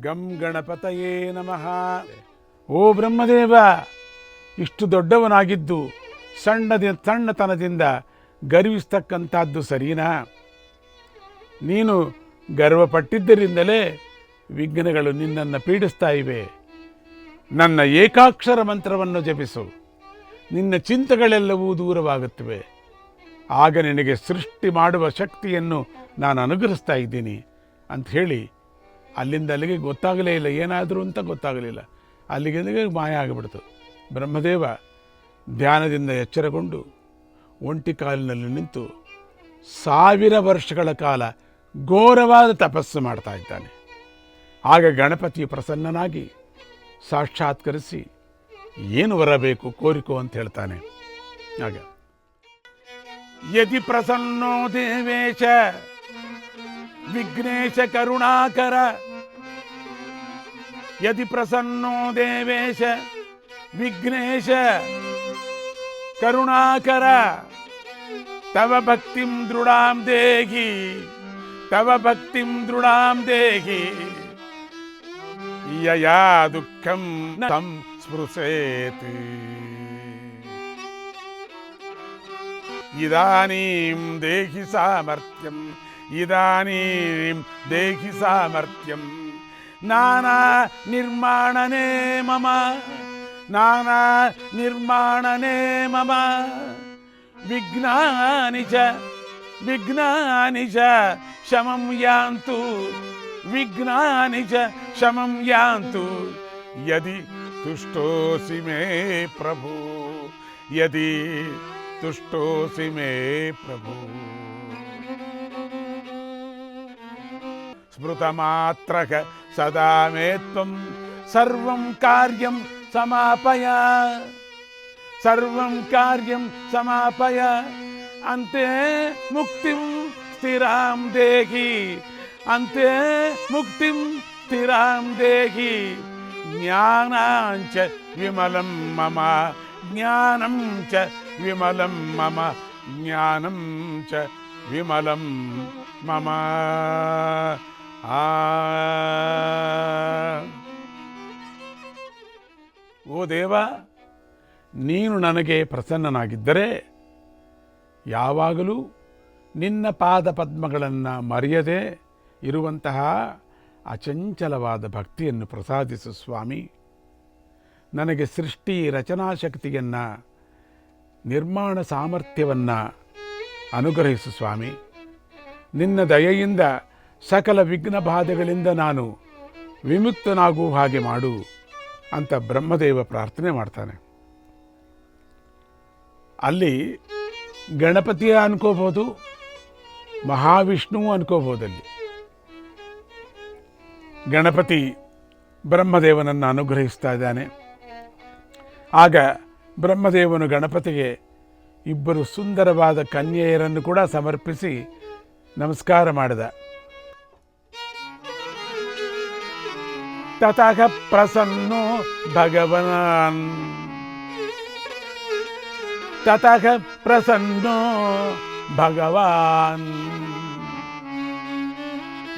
ಗಂ ಗಣಪತಯೇ ನಮಃ. ಓ ಬ್ರಹ್ಮದೇವ, ಇಷ್ಟು ದೊಡ್ಡವನಾಗಿದ್ದು ಸಣ್ಣದ, ಸಣ್ಣತನದಿಂದ ಗರ್ವಿಸ್ತಕ್ಕಂಥದ್ದು ಸರಿನಾ? ನೀನು ಗರ್ವಪಟ್ಟಿದ್ದರಿಂದಲೇ ವಿಘ್ನಗಳು ನಿನ್ನನ್ನು ಪೀಡಿಸ್ತಾ ಇವೆ. ನನ್ನ ಏಕಾಕ್ಷರ ಮಂತ್ರವನ್ನು ಜಪಿಸು. ನಿನ್ನ ಚಿಂತೆಗಳೆಲ್ಲವೂ ದೂರವಾಗುತ್ತವೆ. ಆಗ ನಿನಗೆ ಸೃಷ್ಟಿ ಮಾಡುವ ಶಕ್ತಿಯನ್ನು ನಾನು ಅನುಗ್ರಹಿಸ್ತಾ ಇದ್ದೀನಿ ಅಂತ ಹೇಳಿ ಅಲ್ಲಿಂದ ಅಲ್ಲಿಗೆ ಗೊತ್ತಾಗಲೇ ಇಲ್ಲ, ಏನಾದರೂ ಅಂತ ಗೊತ್ತಾಗಲಿಲ್ಲ ಅಲ್ಲಿಗೆ ಮಾಯ ಆಗಿಬಿಡ್ತು. ಬ್ರಹ್ಮದೇವ ಧ್ಯಾನದಿಂದ ಎಚ್ಚರಗೊಂಡು ಒಂಟಿ ಕಾಲಿನಲ್ಲಿ ನಿಂತು ಸಾವಿರ ವರ್ಷಗಳ ಕಾಲ ಘೋರವಾದ ತಪಸ್ಸು ಮಾಡ್ತಾ ಇದ್ದಾನೆ. ಆಗ ಗಣಪತಿ ಪ್ರಸನ್ನನಾಗಿ ಸಾಕ್ಷಾತ್ಕರಿಸಿ, ಏನು ಬರಬೇಕು ಕೋರಿಕೋ ಅಂತ ಹೇಳ್ತಾನೆ. ಆಗ ಯದಿ ಪ್ರಸನ್ನೋ ದೇವೇಶ, ವಿಘ್ನೇಶ ಕರುಣಾಕರ ಯದಿ ಪ್ರಸನ್ನೋ ದೇವೇಶ ವಿಘ್ನೇಶ ಕರುಣಾಕರ ತವ ಭಕ್ತಿಂ ದೃಢಾಂ ದೇಹಿ ತವ ಭಕ್ತಿಂ ದೃಢಾಂ ದೇಹಿ ಯಯಾ ದುಃಖಂ ನ ತಂ ಸ್ಪೃಶೇತ್ ಇದಾನೀಂ ದೇಹಿ ಸಾಮರ್ಥ್ಯಂ ಇದಾನೀಂ ದೇಹಿ ಸಾಮರ್ಥ್ಯಂ नाना निर्माणने मम। नाना निर्माणने मम। विघ्नानि च विघ्नानि च शमं यान्तु। विघ्नानि च शमं यान्तु। यदि तुष्टोऽसि मे प्रभु, यदि तुष्टोऽसि मे प्रभु। ஸ்மிருதமாத்திரக சதா மேத்வம் சர்வம் காரியம் சமாபய சர்வம் காரியம் சமாபய அந்தே முக்திம் ஸ்திராம் தேகி அந்தே முக்திம் ஸ்திராம் தேகி ஞானாஞ்ச விமலம் மம ஞானம் ச விமலம் மம ஞானம் ச விமலம் மம ಓ ದೇವ, ನೀನು ನನಗೆ ಪ್ರಸನ್ನನಾಗಿದ್ದರೆ ಯಾವಾಗಲೂ ನಿನ್ನ ಪಾದ ಪದ್ಮಗಳನ್ನು ಮರೆಯದೆ ಇರುವಂತಹ ಅಚಂಚಲವಾದ ಭಕ್ತಿಯನ್ನು ಪ್ರಸಾದಿಸು ಸ್ವಾಮಿ. ನನಗೆ ಸೃಷ್ಟಿ ರಚನಾ ಶಕ್ತಿಯನ್ನು ನಿರ್ಮಾಣ ಸಾಮರ್ಥ್ಯವನ್ನು ಅನುಗ್ರಹಿಸು ಸ್ವಾಮಿ. ನಿನ್ನ ದಯೆಯಿಂದ ಸಕಲ ವಿಘ್ನ ಬಾಧೆಗಳಿಂದ ನಾನು ವಿಮುಕ್ತನಾಗುವ ಹಾಗೆ ಮಾಡು ಅಂತ ಬ್ರಹ್ಮದೇವ ಪ್ರಾರ್ಥನೆ ಮಾಡ್ತಾನೆ. ಅಲ್ಲಿ ಗಣಪತಿಯ ಅನ್ಕೋಬೋದು ಮಹಾವಿಷ್ಣು ಅನ್ಕೋಬೋದಲ್ಲಿ ಗಣಪತಿ ಬ್ರಹ್ಮದೇವನನ್ನು ಅನುಗ್ರಹಿಸ್ತಾ ಇದ್ದಾನೆ. ಆಗ ಬ್ರಹ್ಮದೇವನು ಗಣಪತಿಗೆ ಇಬ್ಬರು ಸುಂದರವಾದ ಕನ್ಯೆಯರನ್ನು ಕೂಡ ಸಮರ್ಪಿಸಿ ನಮಸ್ಕಾರ ಮಾಡಿದ. ತತಃ ಪ್ರಸನ್ನೋ ಭಗವನಾನ್ ತತಃ ಪ್ರಸನ್ನೋ ಭಗವಾನ್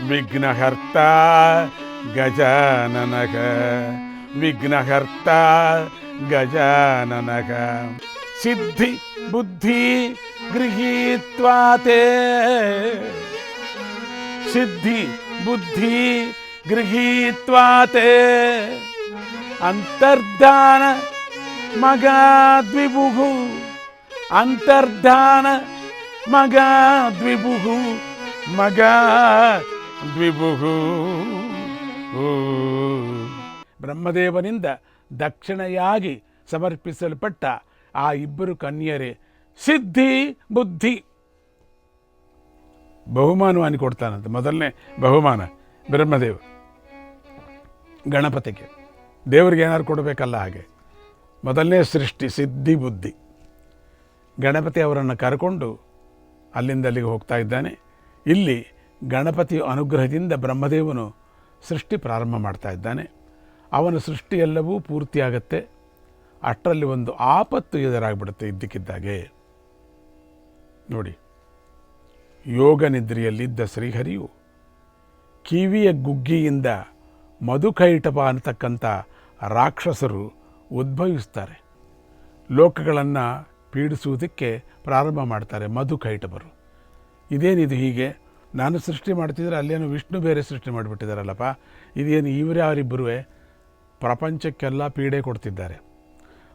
ವಿಘ್ನಹರ್ತ ಗಜಾನನಕ ವಿಘ್ನಹರ್ತ ಗಜಾನನಕ ಸಿದ್ಧಿ ಬುದ್ಧಿ ಗೃಹೀತ್ವಾ ತೇ ಸಿದ್ಧಿ ಬುದ್ಧಿ ಗೃಹೀತ್ವಾ ತೇ ಅಂತರ್ಧಾನ ಮಗ ದ್ವಿಭುಗು ಅಂತರ್ಧಾನ ಮಗ ದ್ವಿಭುಗು ಮಗ ದ್ವಿಭುಗು ಓ. ಬ್ರಹ್ಮದೇವನಿಂದ ದಕ್ಷಿಣೆಯಾಗಿ ಸಮರ್ಪಿಸಲ್ಪಟ್ಟ ಆ ಇಬ್ಬರು ಕನ್ಯರೇ, ಸಿದ್ಧಿ, ಬುದ್ಧಿ. ಬಹುಮಾನವನ್ನು ಕೊಡ್ತಾನಂತ. ಮೊದಲನೇ ಬಹುಮಾನ ಬ್ರಹ್ಮದೇವ. ಗಣಪತಿಗೆ. ದೇವರಿಗೆ ಏನಾದ್ರು ಕೊಡಬೇಕಲ್ಲ ಹಾಗೆ. ಮೊದಲನೇ ಸೃಷ್ಟಿ, ಸಿದ್ಧಿ, ಬುದ್ಧಿ. ಗಣಪತಿ ಅವರನ್ನು ಕರ್ಕೊಂಡು ಅಲ್ಲಿಂದ ಅಲ್ಲಿಗೆ ಹೋಗ್ತಾ ಇದ್ದಾನೆ. ಇಲ್ಲಿ ಗಣಪತಿ ಅನುಗ್ರಹದಿಂದ ಬ್ರಹ್ಮದೇವನು ಸೃಷ್ಟಿ ಪ್ರಾರಂಭ ಮಾಡ್ತಾ ಇದ್ದಾನೆ. ಅವನ ಸೃಷ್ಟಿ ಎಲ್ಲವೂ ಪೂರ್ತಿಯಾಗತ್ತೆ ಅಷ್ಟರಲ್ಲಿ ಒಂದು ಆಪತ್ತು ಎದುರಾಗ್ಬಿಡುತ್ತೆ ಇದ್ದಕ್ಕಿದ್ದಾಗೆ. ನೋಡಿ, ಯೋಗ ನಿದ್ರೆಯಲ್ಲಿದ್ದ ಶ್ರೀಹರಿಯು ಕಿವಿಯ ಗುಗ್ಗಿಯಿಂದ ಮಧುಕೈಟಪ ಅನ್ನತಕ್ಕಂಥ ರಾಕ್ಷಸರು ಉದ್ಭವಿಸ್ತಾರೆ. ಲೋಕಗಳನ್ನು ಪೀಡಿಸುವುದಕ್ಕೆ ಪ್ರಾರಂಭ ಮಾಡ್ತಾರೆ ಮಧುಕೈಟಪರು. ಇದೇನಿದು ಹೀಗೆ? ನಾನು ಸೃಷ್ಟಿ ಮಾಡ್ತಿದ್ರೆ ಅಲ್ಲೇನು ವಿಷ್ಣು ಬೇರೆ ಸೃಷ್ಟಿ ಮಾಡಿಬಿಟ್ಟಿದ್ದಾರಲ್ಲಪ್ಪ ಇದೇನು ಇವರ್ಯಾರಿಬ್ಬರೂ ಪ್ರಪಂಚಕ್ಕೆಲ್ಲ ಪೀಡೆ ಕೊಡ್ತಿದ್ದಾರೆ.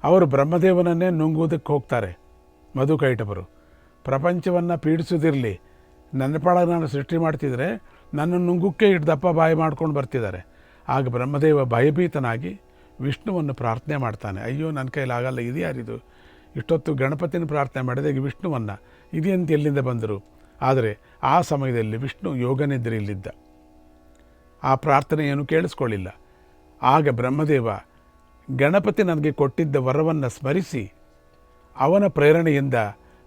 ಅವರು ಬ್ರಹ್ಮದೇವನನ್ನೇ ನುಂಗುವುದಕ್ಕೆ ಹೋಗ್ತಾರೆ ಮಧುಕೈಟಪರು. ಪ್ರಪಂಚವನ್ನು ಪೀಡಿಸೋದಿರಲಿ ನನ್ನ ಪಾಡ ನಾನು ಸೃಷ್ಟಿ ಮಾಡ್ತಿದ್ರೆ ನನ್ನ ನುಂಗುಕ್ಕೆ ಹಿಡ್ದಪ್ಪ ದಪ್ಪ ಬಾಯಿ ಮಾಡ್ಕೊಂಡು ಬರ್ತಿದ್ದಾರೆ. ಆಗ ಬ್ರಹ್ಮದೇವ ಭಯಭೀತನಾಗಿ ವಿಷ್ಣುವನ್ನು ಪ್ರಾರ್ಥನೆ ಮಾಡ್ತಾನೆ. ಅಯ್ಯೋ ನನ್ನ ಕೈಲಾಗಲ್ಲ ಇದು ಯಾರಿದು? ಇಷ್ಟೊತ್ತು ಗಣಪತಿನ ಪ್ರಾರ್ಥನೆ ಮಾಡಿದೆ ವಿಷ್ಣುವನ್ನು ಇದೆಂತ ಎಲ್ಲಿಂದ ಬಂದರು? ಆದರೆ ಆ ಸಮಯದಲ್ಲಿ ವಿಷ್ಣು ಯೋಗನಿದ್ರೆಯಲ್ಲಿದ್ದ. ಆ ಪ್ರಾರ್ಥನೆಯನ್ನು ಕೇಳಿಸ್ಕೊಳ್ಳಿಲ್ಲ. ಆಗ ಬ್ರಹ್ಮದೇವ, ಗಣಪತಿ ನನಗೆ ಕೊಟ್ಟಿದ್ದ ವರವನ್ನು ಸ್ಮರಿಸಿ, ಅವನ ಪ್ರೇರಣೆಯಿಂದ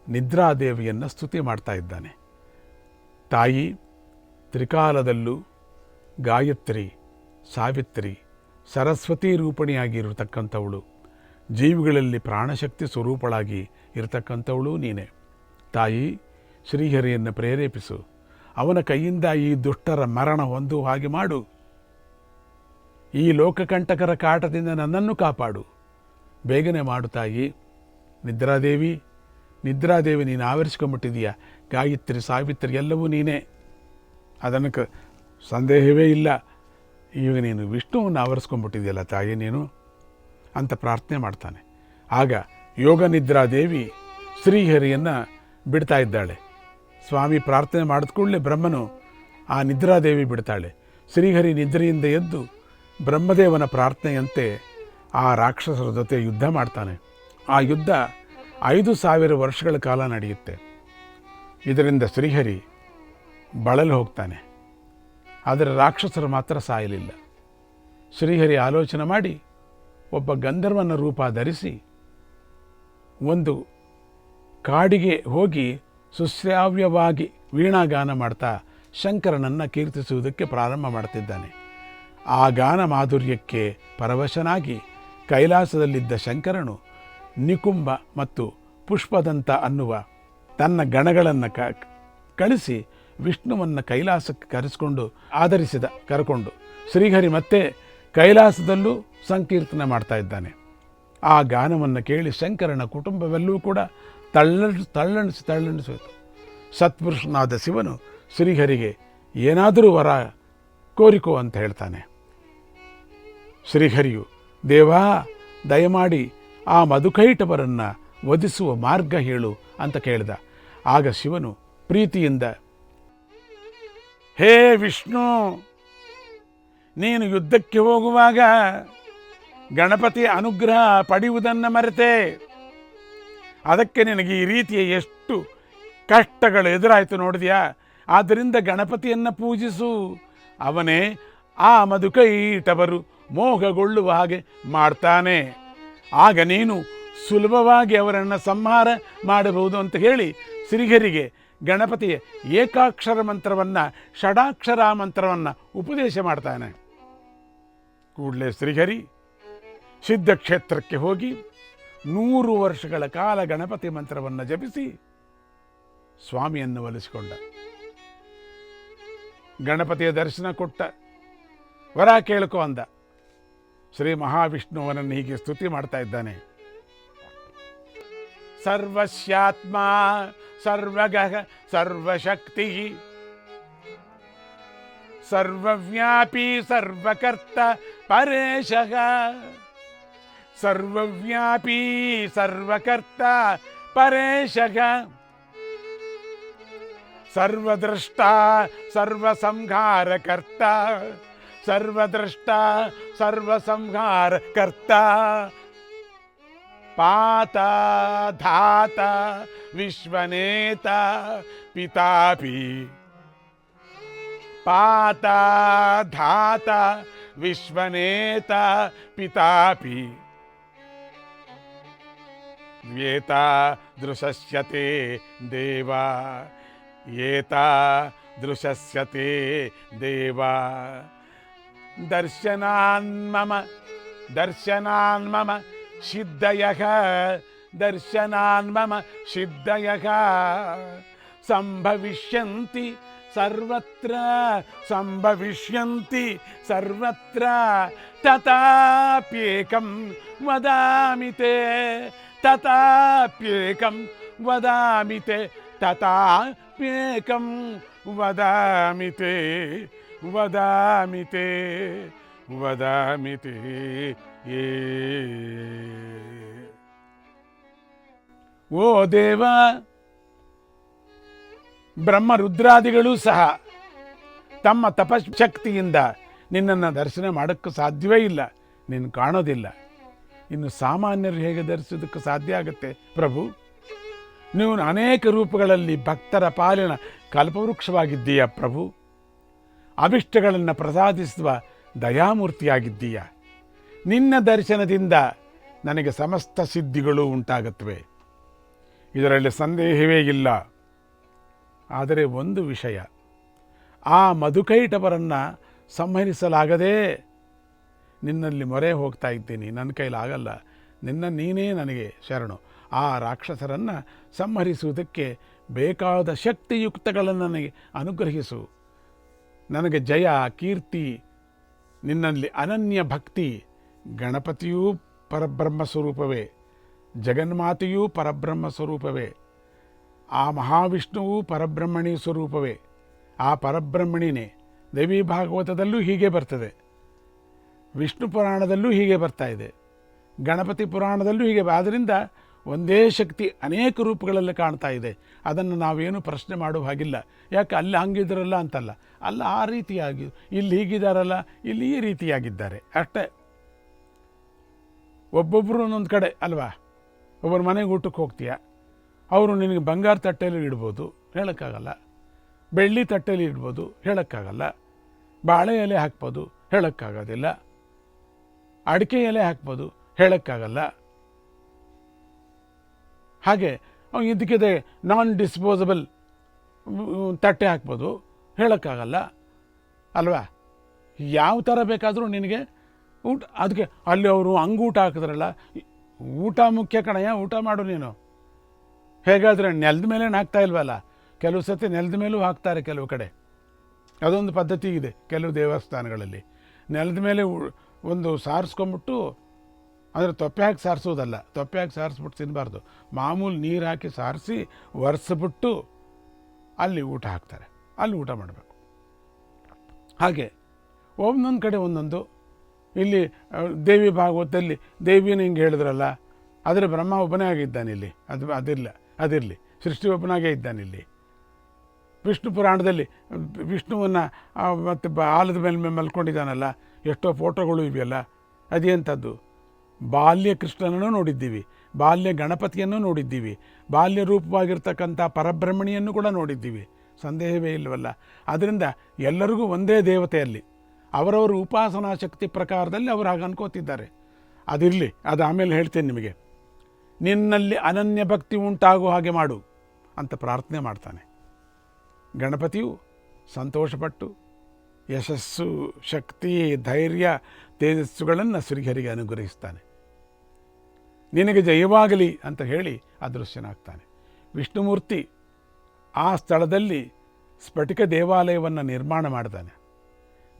ನಿದ್ರಾದೇವಿಯನ್ನು ಸ್ತುತಿ ಮಾಡ್ತಾ ಇದ್ದಾನೆ. ತಾಯಿ, ತ್ರಿಕಾಲದಲ್ಲೂ ಗಾಯತ್ರಿ ಸಾವಿತ್ರಿ ಸರಸ್ವತಿ ರೂಪಣಿಯಾಗಿರತಕ್ಕಂಥವಳು. ಜೀವಿಗಳಲ್ಲಿ ಪ್ರಾಣಶಕ್ತಿ ಸ್ವರೂಪಳಾಗಿ ಇರತಕ್ಕಂಥವಳು ನೀನೆ. ತಾಯಿ, ಶ್ರೀಹರಿಯನ್ನು ಪ್ರೇರೇಪಿಸು. ಅವನ ಕೈಯಿಂದ ಈ ದುಷ್ಟರ ಮರಣ ಹೊಂದು ಹಾಗೆ ಮಾಡು. ಈ ಲೋಕಕಂಟಕರ ಕಾಟದಿಂದ ನನ್ನನ್ನು ಕಾಪಾಡು. ಬೇಗನೆ ಮಾಡು ತಾಯಿ. ನಿದ್ರಾದೇವಿ ನಿದ್ರಾದೇವಿ, ನೀನು ಆವರಿಸ್ಕೊಂಬಿಟ್ಟಿದೀಯ ಗಾಯತ್ರಿ, ಸಾವಿತ್ರಿ ಎಲ್ಲವೂ ನೀನೇ. ಅದನ್ನು ಸಂದೇಹವೇ ಇಲ್ಲ. ಈಗ ನೀನು ವಿಷ್ಣುವನ್ನು ಆವರಿಸ್ಕೊಂಡ್ಬಿಟ್ಟಿದೆಯಲ್ಲ ತಾಯಿ ನೀನು? ಅಂತ ಪ್ರಾರ್ಥನೆ ಮಾಡ್ತಾನೆ. ಆಗ ಯೋಗ ನಿದ್ರಾದೇವಿ ಶ್ರೀಹರಿಯನ್ನು ಬಿಡ್ತಾ ಇದ್ದಾಳೆ. ಸ್ವಾಮಿ ಪ್ರಾರ್ಥನೆ ಮಾಡಿದ ಕೂಡಲೇ ಬ್ರಹ್ಮನು ಆ ನಿದ್ರಾದೇವಿ ಬಿಡ್ತಾಳೆ. ಶ್ರೀಹರಿ ನಿದ್ರೆಯಿಂದ ಎದ್ದು ಬ್ರಹ್ಮದೇವನ ಪ್ರಾರ್ಥನೆಯಂತೆ ಆ ರಾಕ್ಷಸರ ಜೊತೆ ಯುದ್ಧ ಮಾಡ್ತಾನೆ. ಆ ಯುದ್ಧ ಐದು ಸಾವಿರ ವರ್ಷಗಳ ಕಾಲ ನಡೆಯುತ್ತೆ. ಇದರಿಂದ ಶ್ರೀಹರಿ ಬಳಲು ಹೋಗ್ತಾನೆ. ಆದರೆ ರಾಕ್ಷಸರು ಮಾತ್ರ ಸಾಯಲಿಲ್ಲ. ಶ್ರೀಹರಿ ಆಲೋಚನೆ ಮಾಡಿ ಒಬ್ಬ ಗಂಧರ್ವನ ರೂಪ ಧರಿಸಿ ಒಂದು ಕಾಡಿಗೆ ಹೋಗಿ ಸುಶ್ರಾವ್ಯವಾಗಿ ವೀಣಾಗಾನ ಮಾಡ್ತಾ ಶಂಕರನನ್ನು ಕೀರ್ತಿಸುವುದಕ್ಕೆ ಪ್ರಾರಂಭ ಮಾಡ್ತಿದ್ದಾನೆ. ಆ ಗಾನ ಮಾಧುರ್ಯಕ್ಕೆ ಪರವಶನಾಗಿ ಕೈಲಾಸದಲ್ಲಿದ್ದ ಶಂಕರನು ನಿಕುಂಭ ಮತ್ತು ಪುಷ್ಪದಂತ ಅನ್ನುವ ತನ್ನ ಗಣಗಳನ್ನು ಕ, ಕಳಿಸಿ ವಿಷ್ಣುವನ್ನು ಕೈಲಾಸಕ್ಕೆ ಕರೆಸಿಕೊಂಡು ಆಧರಿಸಿದ, ಕರ್ಕೊಂಡು. ಶ್ರೀಹರಿ ಮತ್ತೆ ಕೈಲಾಸದಲ್ಲೂ ಸಂಕೀರ್ತನೆ ಮಾಡ್ತಾ ಇದ್ದಾನೆ. ಆ ಗಾನವನ್ನು ಕೇಳಿ ಶಂಕರನ ಕುಟುಂಬವೆಲ್ಲವೂ ಕೂಡ ತಳ್ಳಣಿಸಿ ತಳ್ಳಣಿಸಿ ತಳ್ಳಣಿಸೋಯಿತು ಸತ್ಪುರುಷನಾದ ಶಿವನು ಶ್ರೀಹರಿಗೆ ಏನಾದರೂ ವರ ಕೋರಿಕೋ ಅಂತ ಹೇಳ್ತಾನೆ. ಶ್ರೀಹರಿಯು, ದೇವಾ, ದಯಮಾಡಿ ಆ ಮಧುಕೈಟವರನ್ನು ವಧಿಸುವ ಮಾರ್ಗ ಹೇಳು ಅಂತ ಕೇಳಿದ. ಆಗ ಶಿವನು ಪ್ರೀತಿಯಿಂದ ಹೇ ವಿಷ್ಣು, ನೀನು ಯುದ್ಧಕ್ಕೆ ಹೋಗುವಾಗ ಗಣಪತಿ ಅನುಗ್ರಹ ಪಡೆಯುವುದನ್ನು ಮರೆತೆ. ಅದಕ್ಕೆ ನಿನಗೆ ಈ ರೀತಿಯ ಎಷ್ಟು ಕಷ್ಟಗಳು ಎದುರಾಯಿತು ನೋಡಿದ್ಯಾ? ಆದ್ದರಿಂದ ಗಣಪತಿಯನ್ನು ಪೂಜಿಸು. ಅವನೇ ಆ ಮಧುಕೈಟವರು ಮೋಹಗೊಳ್ಳುವ ಹಾಗೆ ಮಾಡ್ತಾನೆ. ಆಗ ನೀನು ಸುಲಭವಾಗಿ ಅವರನ್ನು ಸಂಹಾರ ಮಾಡಬಹುದು ಅಂತ ಹೇಳಿ ಶ್ರೀಹರಿಗೆ ಗಣಪತಿಯ ಏಕಾಕ್ಷರ ಮಂತ್ರವನ್ನು, ಷಡಾಕ್ಷರ ಮಂತ್ರವನ್ನು ಉಪದೇಶ ಮಾಡ್ತಾನೆ. ಕೂಡಲೇ ಶ್ರೀಹರಿ ಸಿದ್ಧಕ್ಷೇತ್ರಕ್ಕೆ ಹೋಗಿ ನೂರು ವರ್ಷಗಳ ಕಾಲ ಗಣಪತಿ ಮಂತ್ರವನ್ನು ಜಪಿಸಿ ಸ್ವಾಮಿಯನ್ನು ಒಲಿಸಿಕೊಂಡ. ಗಣಪತಿಯ ದರ್ಶನ ಕೊಟ್ಟ. ವರ ಕೇಳ್ಕೊ ಅಂದ. ಶ್ರೀ ಮಹಾವಿಷ್ಣುವನನ್ನು ಹೀಗೆ ಸ್ತುತಿ ಮಾಡ್ತಾ ಇದ್ದಾನೆ. ಸರ್ವಸ್ಯಾತ್ಮ सर्वगः सर्वशक्तिः। सर्वव्यापी सर्वकर्ता परेशः। सर्वव्यापी सर्वकर्ता परेशः। सर्वद्रष्टा सर्वसंहारकर्ता। सर्वद्रष्टा सर्वसंहारकर्ता पाता धाता विश्वनेता पिता भी पाता धाता विश्वनेता पिता भी येता दृशस्यते देवा। येता दृशस्यते देवा। दर्शनान् मम दर्शनान् मम సిద్ధయ దర్శనాన్ మమ సిద్ధయ సంభవిష్యంతి సర్వత్ర సంభవిష్యంతి సర్వత్ర తతాప్యేకం వదామి తే తతాప్యేకం వదామి తే తతాప్యేకం వదామి తే వదామి తే ಏ ಓ ದೇವ ಬ್ರಹ್ಮ ರುದ್ರಾದಿಗಳೂ ಸಹ ತಮ್ಮ ತಪಶಕ್ತಿಯಿಂದ ನಿನ್ನನ್ನು ದರ್ಶನ ಮಾಡೋಕ್ಕೂ ಸಾಧ್ಯವೇ ಇಲ್ಲ, ನೀನು ಕಾಣೋದಿಲ್ಲ. ಇನ್ನು ಸಾಮಾನ್ಯರು ಹೇಗೆ ಧರಿಸೋದಕ್ಕೆ ಸಾಧ್ಯ ಆಗುತ್ತೆ ಪ್ರಭು? ನೀವು ಅನೇಕ ರೂಪಗಳಲ್ಲಿ ಭಕ್ತರ ಪಾಲಿನ ಕಲ್ಪವೃಕ್ಷವಾಗಿದ್ದೀಯ ಪ್ರಭು? ಅಭಿಷ್ಟಗಳನ್ನು ಪ್ರಸಾದಿಸುವ ದಯಾಮೂರ್ತಿಯಾಗಿದ್ದೀಯ? ನಿನ್ನ ದರ್ಶನದಿಂದ ನನಗೆ ಸಮಸ್ತ ಸಿದ್ಧಿಗಳು ಉಂಟಾಗುತ್ತವೆ ಇದರಲ್ಲಿ ಸಂದೇಹವೇ ಇಲ್ಲ. ಆದರೆ ಒಂದು ವಿಷಯ, ಆ ಮಧುಕೈಟವರನ್ನು ಸಂಹರಿಸಲಾಗದೇ ನಿನ್ನಲ್ಲಿ ಮೊರೆ ಹೋಗ್ತಾ ಇದ್ದೀನಿ. ನನ್ನ ಕೈಲಾಗಲ್ಲ ನಿನ್ನ ನೀನೇ ನನಗೆ ಶರಣು. ಆ ರಾಕ್ಷಸರನ್ನು ಸಂಹರಿಸುವುದಕ್ಕೆ ಬೇಕಾದ ಶಕ್ತಿಯುಕ್ತಗಳನ್ನು ನನಗೆ ಅನುಗ್ರಹಿಸು. ನನಗೆ ಜಯ, ಕೀರ್ತಿ ನಿನ್ನಲ್ಲಿ ಅನನ್ಯ ಭಕ್ತಿ ಗಣಪತಿಯೂ ಪರಬ್ರಹ್ಮ ಸ್ವರೂಪವೇ, ಜಗನ್ಮಾತೆಯೂ ಪರಬ್ರಹ್ಮ ಸ್ವರೂಪವೇ, ಆ ಮಹಾವಿಷ್ಣುವು ಪರಬ್ರಹ್ಮಣಿ ಸ್ವರೂಪವೇ, ಆ ಪರಬ್ರಹ್ಮಣಿನೇ ದೇವಿ ಭಾಗವತದಲ್ಲೂ ಹೀಗೆ ಬರ್ತದೆ, ವಿಷ್ಣು ಪುರಾಣದಲ್ಲೂ ಹೀಗೆ ಬರ್ತಾ ಇದೆ, ಗಣಪತಿ ಪುರಾಣದಲ್ಲೂ ಹೀಗೆ ಆದ್ದರಿಂದ ಒಂದೇ ಶಕ್ತಿ ಅನೇಕ ರೂಪಗಳಲ್ಲಿ ಕಾಣ್ತಾ ಇದೆ. ಅದನ್ನು ನಾವೇನು ಪ್ರಶ್ನೆ ಮಾಡುವ ಹಾಗಿಲ್ಲ. ಯಾಕೆ ಅಲ್ಲಿ ಹಂಗಿದ್ರಲ್ಲ ಅಂತಲ್ಲ. ಅಲ್ಲ ಆ ರೀತಿಯಾಗಿ, ಇಲ್ಲಿ ಹೀಗಿದ್ದಾರಲ್ಲ, ಇಲ್ಲಿ ಈ ರೀತಿಯಾಗಿದ್ದಾರೆ. ಅಷ್ಟೇ. ಒಬ್ಬೊಬ್ಬರು ಒಂದೊಂದು ಕಡೆ ಅಲ್ವಾ? ಒಬ್ಬರು ಮನೆಗೆ ಊಟಕ್ಕೆ ಹೋಗ್ತೀಯ? ಅವರು ನಿನಗೆ ಬಂಗಾರ ತಟ್ಟೆಯಲ್ಲಿ ಇಡ್ಬೋದು, ಹೇಳೋಕ್ಕಾಗಲ್ಲ. ಬೆಳ್ಳಿ ತಟ್ಟೆಯಲ್ಲಿ ಇಡ್ಬೋದು, ಹೇಳೋಕ್ಕಾಗಲ್ಲ. ಬಾಳೆ ಎಲೆ ಹಾಕ್ಬೋದು, ಹೇಳೋಕ್ಕಾಗೋದಿಲ್ಲ. ಅಡಿಕೆ ಎಲೆ ಹಾಕ್ಬೋದು, ಹೇಳೋಕ್ಕಾಗಲ್ಲ. ಹಾಗೆ ಇದಕ್ಕಿದೆ ನಾನ್ ಡಿಸ್ಪೋಸಬಲ್ ತಟ್ಟೆ ಹಾಕ್ಬೋದು. ಹೇಳೋಕ್ಕಾಗಲ್ಲ. ಅಲ್ವಾ? ಯಾವ ಥರ ಬೇಕಾದರೂ ನಿನಗೆ ಊಟ ಅದಕ್ಕೆ ಅಲ್ಲಿ ಅವರು ಹಂಗೆ ಊಟ ಹಾಕಿದ್ರಲ್ಲ, ಊಟ ಮುಖ್ಯ ಕಣಯ್ಯ ಊಟ ಮಾಡು ನೀನು? ಹೇಗಾದರೆ ನೆಲದ ಮೇಲೆ ಹಾಕ್ತಾ ಇಲ್ವಲ್ಲ? ಕೆಲವು ಸತಿ ನೆಲದ ಮೇಲೂ ಹಾಕ್ತಾರೆ ಕೆಲವು ಕಡೆ. ಅದೊಂದು ಪದ್ಧತಿ ಇದೆ ಕೆಲವು ದೇವಸ್ಥಾನಗಳಲ್ಲಿ. ನೆಲದ ಮೇಲೆ ಒಂದು ಸಾರಿಸ್ಕೊಂಬಿಟ್ಟು ಅಂದರೆ ತೊಪ್ಪೆ ಹಾಕಿ ಸಾರಿಸೋದಲ್ಲ. ತೊಪ್ಪೆ ಹಾಕಿ ಸಾರಿಸ್ಬಿಟ್ಟು ತಿನ್ನಬಾರ್ದು ಮಾಮೂಲು ನೀರು ಹಾಕಿ ಸಾರಿಸಿ ಒರೆಸ್ಬಿಟ್ಟು ಅಲ್ಲಿ ಊಟ ಹಾಕ್ತಾರೆ. ಅಲ್ಲಿ ಊಟ ಮಾಡಬೇಕು. ಹಾಗೆ ಒಂದೊಂದು ಕಡೆ ಒಂದೊಂದು ಇಲ್ಲಿ ದೇವಿ ಭಾಗವತದಲ್ಲಿ ದೇವಿನ ಹಿಂಗೆ ಹೇಳಿದ್ರಲ್ಲ, ಆದರೆ ಬ್ರಹ್ಮ ಒಬ್ಬನೇ ಆಗಿದ್ದಾನೆ ಇಲ್ಲಿ. ಅದು ಅದಿಲ್ಲ ಅದಿರಲಿ. ಸೃಷ್ಟಿ ಒಬ್ಬನಾಗೇ ಇದ್ದಾನೆ ಇಲ್ಲಿ. ವಿಷ್ಣು ಪುರಾಣದಲ್ಲಿ, ವಿಷ್ಣುವನ್ನು ಮತ್ತು ಆಲದ ಮೇಲೆ ಮಲ್ಕೊಂಡಿದ್ದಾನಲ್ಲ, ಎಷ್ಟೋ ಫೋಟೋಗಳು ಇವೆಯಲ್ಲ ಅದೇಂಥದ್ದು ಬಾಲ್ಯ ಕೃಷ್ಣನನ್ನು ನೋಡಿದ್ದೀವಿ. ಬಾಲ್ಯ ಗಣಪತಿಯನ್ನು ನೋಡಿದ್ದೀವಿ. ಬಾಲ್ಯ ರೂಪವಾಗಿರ್ತಕ್ಕಂಥ ಪರಬ್ರಹ್ಮಣಿಯನ್ನು ಕೂಡ ನೋಡಿದ್ದೀವಿ. ಸಂದೇಹವೇ ಇಲ್ಲವಲ್ಲ. ಅದರಿಂದ ಎಲ್ಲರಿಗೂ ಒಂದೇ ದೇವತೆಯಲ್ಲಿ ಅವರವರ ಉಪಾಸನಾ ಶಕ್ತಿ ಪ್ರಕಾರದಲ್ಲಿ ಅವರು ಹಾಗೆ ಅನ್ಕೋತಿದ್ದಾರೆ. ಅದಿರಲಿ, ಅದು ಆಮೇಲೆ ಹೇಳ್ತೇನೆ ನಿಮಗೆ. ನಿನ್ನಲ್ಲಿ ಅನನ್ಯ ಭಕ್ತಿ ಉಂಟಾಗುವ ಹಾಗೆ ಮಾಡು ಅಂತ ಪ್ರಾರ್ಥನೆ ಮಾಡ್ತಾನೆ. ಗಣಪತಿಯು ಸಂತೋಷಪಟ್ಟು ಯಶಸ್ಸು, ಶಕ್ತಿ, ಧೈರ್ಯ, ತೇಜಸ್ಸುಗಳನ್ನು ಶ್ರೀಹರಿಗೆ ಅನುಗ್ರಹಿಸ್ತಾನೆ. ನಿನಗೆ ಜಯವಾಗಲಿ ಅಂತ ಹೇಳಿ ಅದೃಶ್ಯನಾಗ್ತಾನೆ. ವಿಷ್ಣುಮೂರ್ತಿ ಆ ಸ್ಥಳದಲ್ಲಿ ಸ್ಫಟಿಕ ದೇವಾಲಯವನ್ನು ನಿರ್ಮಾಣ ಮಾಡಿದಾನೆ.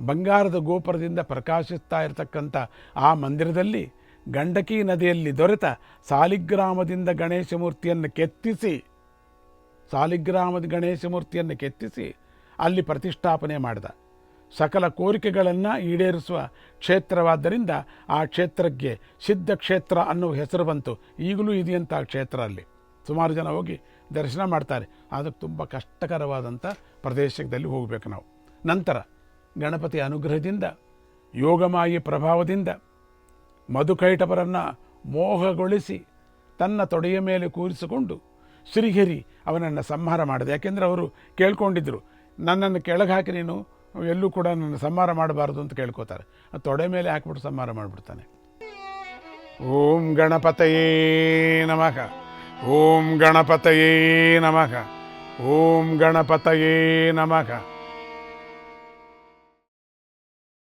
ಬಂಗಾರದ ಗೋಪುರದಿಂದ ಪ್ರಕಾಶಿಸ್ತಾ ಇರತಕ್ಕಂಥ ಆ ಮಂದಿರದಲ್ಲಿ ಗಂಡಕಿ ನದಿಯಲ್ಲಿ ದೊರೆತ ಸಾಲಿಗ್ರಾಮದಿಂದ ಗಣೇಶ ಮೂರ್ತಿಯನ್ನು ಕೆತ್ತಿಸಿ, ಸಾಲಿಗ್ರಾಮದ ಗಣೇಶ ಮೂರ್ತಿಯನ್ನು ಕೆತ್ತಿಸಿ ಅಲ್ಲಿ ಪ್ರತಿಷ್ಠಾಪನೆ ಮಾಡಿದ. ಸಕಲ ಕೋರಿಕೆಗಳನ್ನು ಈಡೇರಿಸುವ ಕ್ಷೇತ್ರವಾದ್ದರಿಂದ ಆ ಕ್ಷೇತ್ರಕ್ಕೆ ಸಿದ್ಧ ಕ್ಷೇತ್ರ ಅನ್ನುವ ಹೆಸರು ಬಂತು. ಈಗಲೂ ಇದೆಯಂಥ ಕ್ಷೇತ್ರ ಅಲ್ಲಿ. ಸುಮಾರು ಜನ ಹೋಗಿ ದರ್ಶನ ಮಾಡ್ತಾರೆ. ಅದಕ್ಕೆ ತುಂಬ ಕಷ್ಟಕರವಾದಂಥ ಪ್ರದೇಶದಲ್ಲಿ ಹೋಗಬೇಕು ನಾವು. ನಂತರ ಗಣಪತಿ ಅನುಗ್ರಹದಿಂದ, ಯೋಗಮಾಯಿ ಪ್ರಭಾವದಿಂದ ಮಧುಕೈಟವರನ್ನು ಮೋಹಗೊಳಿಸಿ ತನ್ನ ತೊಡೆಯ ಮೇಲೆ ಕೂರಿಸಿಕೊಂಡು ಶ್ರೀಹರಿ ಅವನನ್ನು ಸಂಹಾರ ಮಾಡಿದೆ. ಯಾಕೆಂದರೆ ಅವರು ಕೇಳ್ಕೊಂಡಿದ್ದರು ನನ್ನನ್ನು ಕೆಳಗೆ ಹಾಕಿ ನೀನು ಎಲ್ಲೂ ಕೂಡ ನನ್ನ ಸಂಹಾರ ಮಾಡಬಾರ್ದು ಅಂತ ಕೇಳ್ಕೊತಾರೆ. ಆ ತೊಡೆ ಮೇಲೆ ಹಾಕ್ಬಿಟ್ಟು ಸಂಹಾರ ಮಾಡಿಬಿಡ್ತಾನೆ. ಓಂ ಗಣಪತಯೇ ನಮಃ. ಓಂ ಗಣಪತಯೇ ನಮಃ. ಓಂ ಗಣಪತಯೇ ನಮಃ.